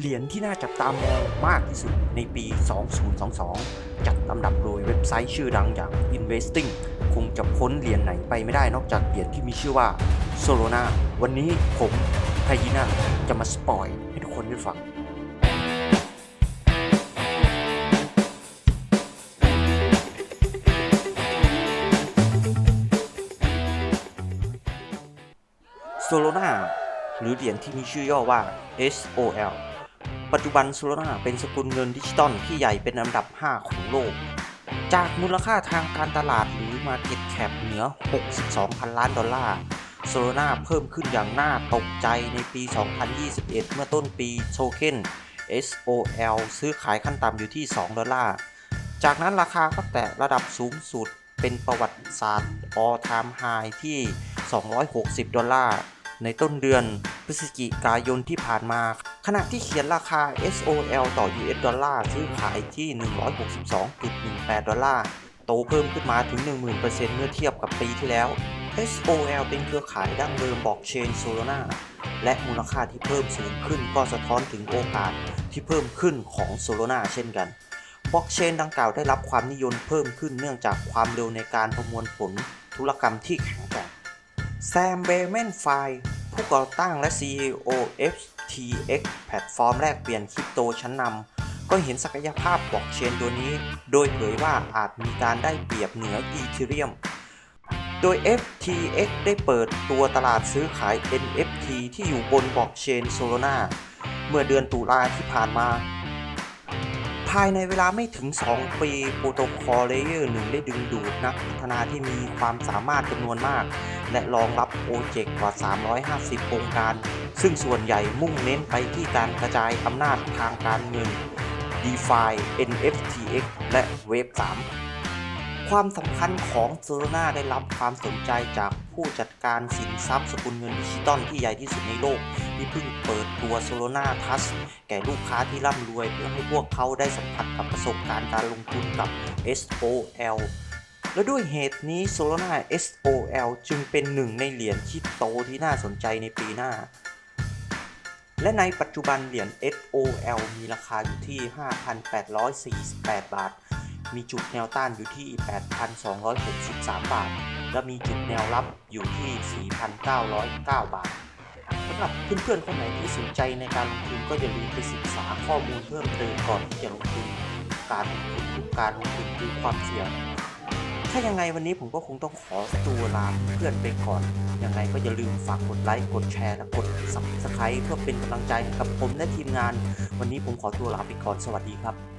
เหรียญที่น่าจับตามองมากที่สุดในปี 2022 จัดลำดับโดยเว็บไซต์ชื่อดังอย่าง Investing คงจะพ้นเหรียญไหนไปไม่ได้นอกจากเหรียญที่มีชื่อว่า Solana วันนี้ผมไพยีน่าจะมาสปอยให้ทุกคนได้ฟัง Solana หรือเหรียญที่มีชื่อย่อว่า SOL ปัจจุบัน Solana เป็นสกุลเงินดิจิตอลที่ใหญ่เป็นอันดับ 5 ของโลก จากมูลค่าทางการตลาดหรือ Market Cap เหนือ 62พันล้านดอลลาร์ Solana เพิ่มขึ้นอย่างน่าตกใจในปี 2021 เมื่อต้นปีโทเค็น SOL ซื้อขายขั้นต่ำอยู่ที่ 2 ดอลลาร์ จากนั้นราคาก็แตะระดับสูงสุดเป็นประวัติศาสตร์ all time high ที่ 260 ดอลลาร์ ในต้นเดือนพฤศจิกายนที่ผ่านมา ขณะที่เขียนราคา SOL ต่อ US ดอลลาร์ซื้อขายที่ 162.18 ดอลลาร์ โตเพิ่มขึ้นมาถึง 10,000%เมื่อเทียบกับปีที่แล้ว SOL เป็นเครือข่ายดั้งเดิมบล็อกเชน Solana และมูลค่าที่เพิ่มสูงขึ้นก็สะท้อนถึงโอกาสที่เพิ่มขึ้นของ Solana เช่นกันบล็อกเชนดังกล่าวได้รับความนิยมเพิ่มขึ้นเนื่องจากความเร็วในการประมวลผลธุรกรรมที่แข็งแกร่งแซมเบเมนไฟ ผู้ก่อตั้งและ CEO FTX แพลตฟอร์มแลกเปลี่ยนคริปโตชั้นนำก็เห็นศักยภาพบล็อกเชนตัวนี้ โดยเผยว่าอาจมีการได้เปรียบเหนืออีเทเรียมโดย FTX ได้เปิดตัวตลาดซื้อขาย NFT ที่อยู่บนบล็อกเชน Solana เมื่อเดือนตุลาที่ผ่านมา ภายในเวลาไม่ถึง 2 ปีโปรโตคอลเลเยอร์หนึ่งได้ดึงดูดนักพัฒนาที่มีความสามารถจำนวนมาก และรองรับโปรเจกต์กว่า 350องค์การ ซึ่งส่วนใหญ่มุ่งเน้นไปที่การกระจายอำนาจทางการเงิน DeFi NFTX และ Web 3 ความสำคัญของ Solana ได้รับความสนใจจากผู้จัดการสินทรัพย์สกุลเงินดิจิตอลที่ใหญ่ที่สุดในโลก ที่เพิ่งเปิดตัว Solana Trust แก่ลูกค้าที่ร่ำรวย เพื่อให้พวกเขาได้สัมผัสกับประสบการณ์การลงทุนกับ SOL และด้วยเหตุนี้ Solana SOL จึงเป็นหนึ่งในเหรียญที่โตที่น่าสนใจในปีหน้า และในปัจจุบันเหรียญ SOL มีราคาอยู่ที่ 5,848 บาท มีจุดแนวต้านอยู่ที่ 8,263 บาท และมีจุดแนวรับอยู่ที่ 4,909 บาทสำหรับเพื่อนๆคนไหนที่สนใจในการลงทุนก็อย่าลืมไปศึกษาข้อมูลเพิ่มเติมก่อนที่จะลงทุน การลงทุนทุกการลงทุนคือความเสี่ยง ถ้ายังไงวันนี้ผมก็คงต้องขอตัวลาเพื่อนไปก่อน ยังไงก็อย่าลืมฝากกดไลค์ กดแชร์ และกด subscribe เพื่อเป็นกำลังใจให้กับผมและทีมงาน วันนี้ผมขอตัวลาไปก่อน สวัสดีครับ